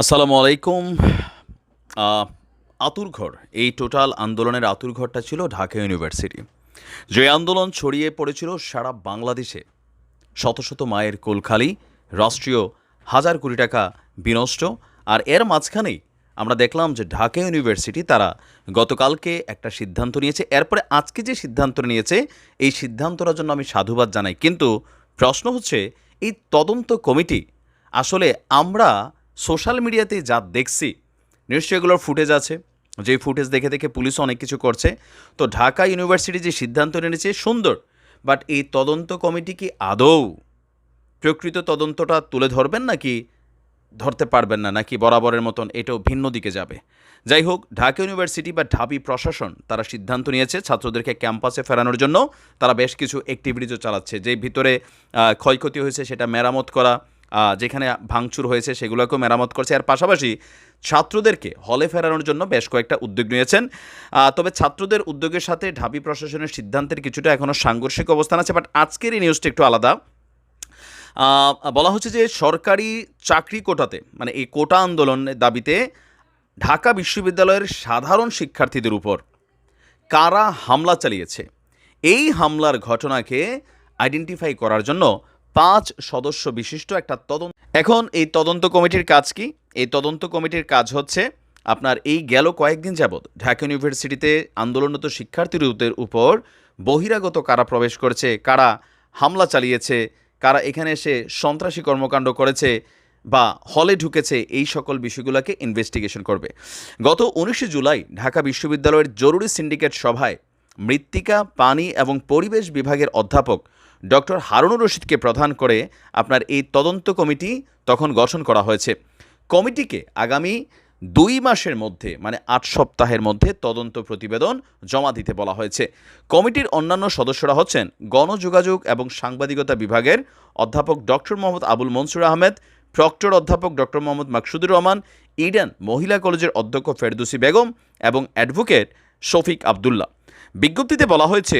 আসসালামু আলাইকুম। আতুরঘর এই টোটাল আন্দোলনের আতুরঘরটা ছিল ঢাকা ইউনিভার্সিটি। যে আন্দোলন ছড়িয়ে পড়েছিল সারা বাংলাদেশে। শত শত মায়ের কোলখালি, রাষ্ট্রীয় হাজার কোটি টাকা বিনষ্ট। আর এর মাঝখানেই আমরা দেখলাম যে ঢাকা ইউনিভার্সিটি তারা গতকালকে একটা সিদ্ধান্ত নিয়েছে। এরপরে আজকে যে সিদ্ধান্ত নিয়েছে, এই সিদ্ধান্তটার জন্য আমি সাধুবাদ জানাই। কিন্তু প্রশ্ন হচ্ছে, এই তদন্ত কমিটি, আসলে আমরা সোশ্যাল মিডিয়াতে যা দেখছি, নিশ্চয়ই এগুলোর ফুটেজ আছে। যে ফুটেজ দেখে দেখে পুলিশ অনেক কিছু করছে। তো ঢাকা ইউনিভার্সিটি যে সিদ্ধান্ত নিয়েছে সুন্দর বাট এই তদন্ত কমিটি কি আদৌ প্রকৃত তদন্তটা তুলে ধরবেন নাকি ধরতে পারবেন না, নাকি বরাবরের মতন এটাও ভিন্ন দিকে যাবে? যাই হোক, ঢাকা ইউনিভার্সিটি বা ঢাবি প্রশাসন তারা সিদ্ধান্ত নিয়েছে, ছাত্রদেরকে ক্যাম্পাসে ফেরানোর জন্য। তারা বেশ কিছু অ্যাক্টিভিটিজও চালাচ্ছে। যেই ভিতরে ক্ষয়ক্ষতি হয়েছে সেটা মেরামত করা যেখানে ভাঙচুর হয়েছে সেগুলোকেও মেরামত করছে। আর পাশাপাশি ছাত্রদেরকে হলে ফেরানোর জন্য বেশ কয়েকটা উদ্যোগ নিয়েছেন। তবে ছাত্রদের উদ্যোগের সাথে ঢাবি প্রশাসনের সিদ্ধান্তের কিছুটা এখনও সাংঘর্ষিক অবস্থান আছে, বাট আজকের এই নিউজটা একটু আলাদা। বলা হচ্ছে যে সরকারি চাকরি কোটাতে মানে এই কোটা আন্দোলনের দাবিতে ঢাকা বিশ্ববিদ্যালয়ের সাধারণ শিক্ষার্থীদের উপর কারা হামলা চালিয়েছে? এই হামলার ঘটনাকে আইডেন্টিফাই করার জন্য পাঁচ সদস্য বিশিষ্ট একটা তদন্ত এখন এই তদন্ত কমিটির কাজ কি? এই তদন্ত কমিটির কাজ হচ্ছে আপনার এই গেল কয়েকদিন যাবৎ ঢাকা ইউনিভার্সিটিতে আন্দোলনরত শিক্ষার্থীদের উপর বহিরাগত কারা প্রবেশ করেছে, কারা হামলা চালিয়েছে, কারা এখানে এসে সন্ত্রাসী কর্মকাণ্ড করেছে বা হলে ঢুকেছে, এই সকল বিষয়গুলোকে ইনভেস্টিগেশন করবে। গত উনিশে জুলাই ঢাকা বিশ্ববিদ্যালয়ের জরুরি সিন্ডিকেট সভায় মৃত্তিকা, পানি এবং পরিবেশ বিভাগের অধ্যাপক ডক্টর হারুনুর রশিদকে প্রধান করে আপনার এই তদন্ত কমিটি তখন গঠন করা হয়েছে। কমিটিকে আগামী দুই মাসের মধ্যে মানে আট সপ্তাহের মধ্যে তদন্ত প্রতিবেদন জমা দিতে বলা হয়েছে। কমিটির অন্যান্য সদস্যরা হচ্ছেন গণযোগাযোগ এবং সাংবাদিকতা বিভাগের অধ্যাপক ডক্টর মোহাম্মদ আবুল মনসুর আহমেদ, প্রক্টর অধ্যাপক ডক্টর মোহাম্মদ মাকসুদুর রহমান, ইডেন মহিলা কলেজের অধ্যক্ষ ফেরদুসি বেগম এবং অ্যাডভোকেট শফিক আবদুল্লাহ। বিজ্ঞপ্তিতে বলা হয়েছে,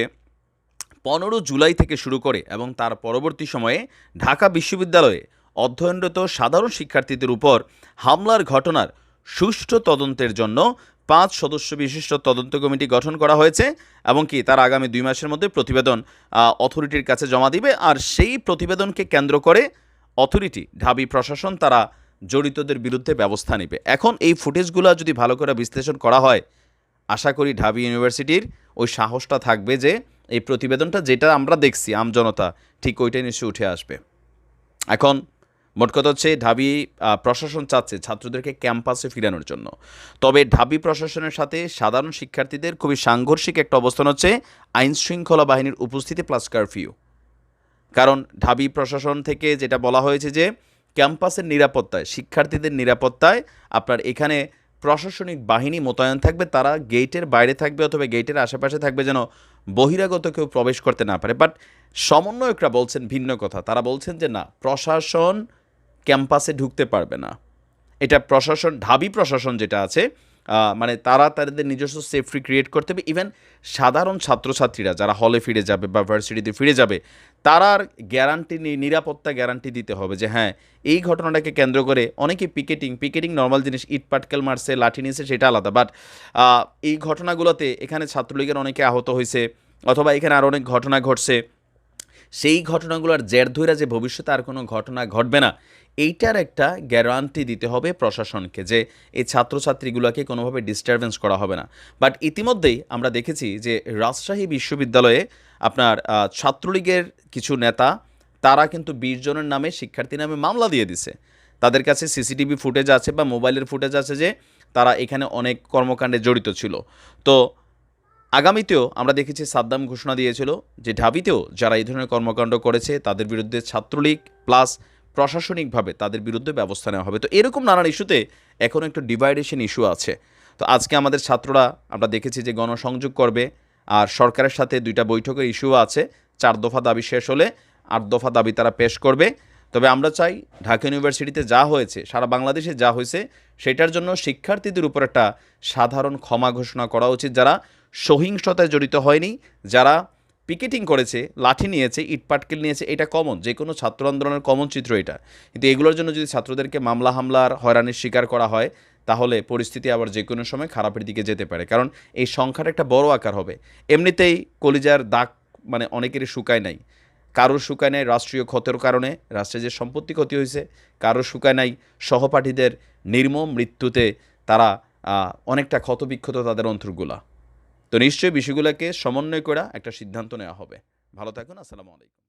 পনেরো জুলাই থেকে শুরু করে এবং তার পরবর্তী সময়ে ঢাকা বিশ্ববিদ্যালয়ে অধ্যয়নরত সাধারণ শিক্ষার্থীদের উপর হামলার ঘটনার সুষ্ঠু তদন্তের জন্য পাঁচ সদস্য বিশিষ্ট তদন্ত কমিটি গঠন করা হয়েছে এবং কি তার আগামী দুই মাসের মধ্যে প্রতিবেদন অথরিটির কাছে জমা দিবে। আর সেই প্রতিবেদনকে কেন্দ্র করে অথরিটি, ঢাবি প্রশাসন তারা জড়িতদের বিরুদ্ধে ব্যবস্থা নেবে। এখন এই ফুটেজগুলো যদি ভালো করে বিশ্লেষণ করা হয় আশা করি ঢাবি ইউনিভার্সিটির ওই সাহসটা থাকবে যে এই প্রতিবেদনটা যেটা আমরা দেখছি আমজনতা ঠিক ওইটাই নিশ্চয়ই উঠে আসবে। এখন মোট কথা হচ্ছে ঢাবি প্রশাসন চাচ্ছে ছাত্রদেরকে ক্যাম্পাসে ফিরানোর জন্য। তবে ঢাবি প্রশাসনের সাথে সাধারণ শিক্ষার্থীদের খুবই সাংঘর্ষিক একটা অবস্থান হচ্ছে আইন শৃঙ্খলা বাহিনীর উপস্থিতি প্লাস কারফিউ কারণ ঢাবি প্রশাসন থেকে যেটা বলা হয়েছে যে, ক্যাম্পাসের নিরাপত্তায়, শিক্ষার্থীদের নিরাপত্তায় আপনার এখানে প্রশাসনিক বাহিনী মোতায়েন থাকবে, তারা গেটের বাইরে থাকবে অথবা গেটের আশেপাশে থাকবে যেন বহিরাগত কেউ প্রবেশ করতে না পারে। বাট সমন্বয়করা বলছেন ভিন্ন কথা। তারা বলছেন যে না, প্রশাসন ক্যাম্পাসে ঢুকতে পারবে না। এটা প্রশাসন, ঢাবি প্রশাসন যেটা আছে মানে তারা তাদের নিজস্ব সেফটি ক্রিয়েট করতে হবে। ইভেন সাধারণ ছাত্রছাত্রীরা যারা হলে ফিরে যাবে বা ভার্সিটিতে ফিরে যাবে তারার গ্যারান্টি নিরাপত্তা গ্যারান্টি দিতে হবে যে হ্যাঁ এই ঘটনাটাকে কেন্দ্র করে অনেকে পিকেটিং পিকেটিং নর্মাল জিনিস, ইট পাটকেল মারছে, লাঠি নিয়েছে সেটা আলাদা। বাট এই ঘটনাগুলোতে এখানে ছাত্রলীগের অনেকে আহত হয়েছে, অথবা এখানে আর অনেক ঘটনা ঘটছে। সেই ঘটনাগুলোর জের ধইরা যে ভবিষ্যতে আর কোনো ঘটনা ঘটবে না, এইটার একটা গ্যারান্টি দিতে হবে প্রশাসনকে যে এই ছাত্রছাত্রীগুলোকে কোনোভাবে ডিস্টারবেন্স করা হবে না। বাট ইতিমধ্যেই আমরা দেখেছি যে রাজশাহী বিশ্ববিদ্যালয়ে আপনার ছাত্রলীগের কিছু নেতা, তারা কিন্তু বিশ জনের নামে শিক্ষার্থী নামে মামলা দিয়ে দিছে। তাদের কাছে সিসিটিভি ফুটেজ আছে বা মোবাইলের ফুটেজ আছে যে তারা এখানে অনেক কর্মকাণ্ডে জড়িত ছিল। তো আগামীতেও আমরা দেখেছি সাদ্দাম ঘোষণা দিয়েছিল যে ঢাবিতেও যারা এই ধরনের কর্মকাণ্ড করেছে, তাদের বিরুদ্ধে ছাত্রলীগ প্লাস প্রশাসনিকভাবে তাদের বিরুদ্ধে ব্যবস্থা নেওয়া হবে। তো এরকম নানান ইস্যুতে এখন একটু ডিভাইডেশন ইস্যু আছে। তো আজকে আমাদের ছাত্ররা আমরা দেখেছি যে গণসংযোগ করবে আর সরকারের সাথে দুইটা বৈঠকের ইস্যু আছে। চার দফা দাবি শেষ হলে আট দফা দাবি তারা পেশ করবে। তবে আমরা চাই ঢাকা ইউনিভার্সিটিতে যা হয়েছে, সারা বাংলাদেশে যা হয়েছে, সেটার জন্য শিক্ষার্থীদের উপর একটা সাধারণ ক্ষমা ঘোষণা করা উচিত। যারা সহিংসতায় জড়িত হয়নি, যারা পিকেটিং করেছে, লাঠি নিয়েছে ইটপাটকেল নিয়েছে, এটা কমন যে কোনো ছাত্র আন্দোলনের কমন চিত্র এটা। কিন্তু এগুলোর জন্য যদি ছাত্রদেরকে মামলা হামলার হয়রানির শিকার করা হয়, তাহলে পরিস্থিতি আবার যে কোনো সময় খারাপের দিকে যেতে পারে। কারণ এই সংখ্যাটা একটা বড় আকার হবে। এমনিতেই কলিজার দাগ মানে অনেকেরই শুকায় নাই। কারোর শুকায় নাই রাষ্ট্রীয় ক্ষতের কারণে রাষ্ট্রের যে সম্পত্তি ক্ষতি হয়েছে, কারোর শুকায় নাই সহপাঠীদের নির্মম মৃত্যুতে তারা অনেকটা ক্ষতবিক্ষত তাদের অন্তরগুলা। তো নিশ্চয়ই বিষয়গুলোকে সমন্বয় করা একটা সিদ্ধান্ত নেওয়া হবে। ভালো থাকুন আসসালামু আলাইকুম।